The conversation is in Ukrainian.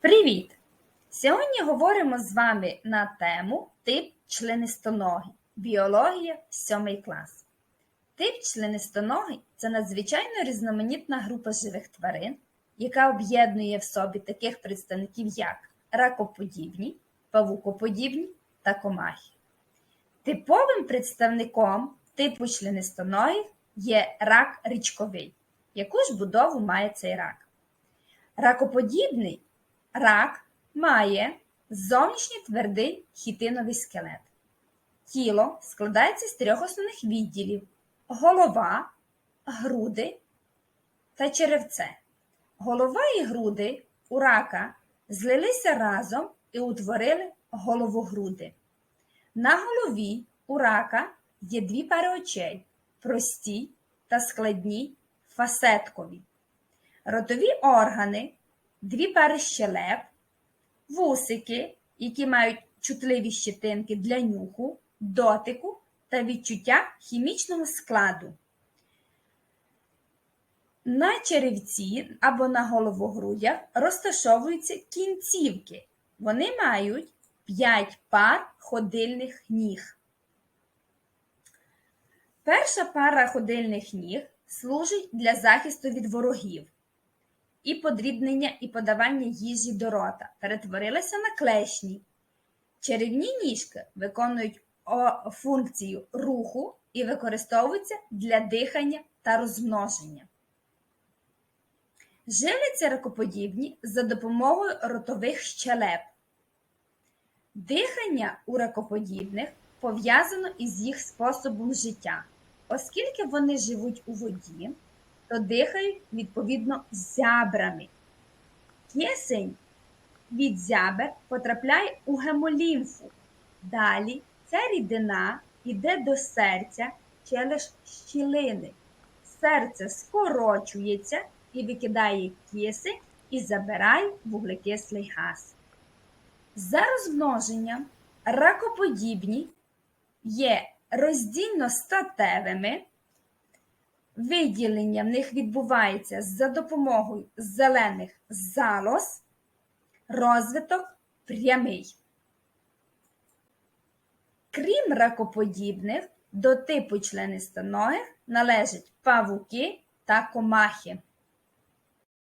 Привіт! Сьогодні говоримо з вами на тему тип членистоногий. Біологія 7 клас. Тип членистоногий це надзвичайно різноманітна група живих тварин, яка об'єднує в собі таких представників, як ракоподібні, павукоподібні та комахи. Типовим представником типу членистоногих є рак річковий. Яку ж будову має цей рак? Ракоподібний рак має зовнішній твердий хітиновий скелет. Тіло складається з трьох основних відділів: голова, груди та черевце. Голова і груди у рака злилися разом і утворили головогруди. На голові у рака є дві пари очей прості та складні фасеткові. Ротові органи, дві пари щелеп, вусики, які мають чутливі щетинки для нюху, дотику та відчуття хімічного складу. На черевці або на головогрудях розташовуються кінцівки. Вони мають 5 пар ходильних ніг. Перша пара ходильних ніг служить для захисту від ворогів і подрібнення і подавання їжі до рота перетворилися на клешні. Черевні ніжки виконують функцію руху і використовуються для дихання та розмноження. Живляться ракоподібні за допомогою ротових щелеп. Дихання у ракоподібних пов'язано із їх способом життя. Оскільки вони живуть у воді, то дихають відповідно зябрами. Кисень від зябер потрапляє у гемолімфу. Далі ця рідина йде до серця через щілини. Серце скорочується і викидає кисень і забирає вуглекислий газ. За розмноженням ракоподібні є роздільно статевими. Виділення в них відбувається за допомогою зелених залоз, розвиток прямий. Крім ракоподібних, до типу членистоногих належать павуки та комахи.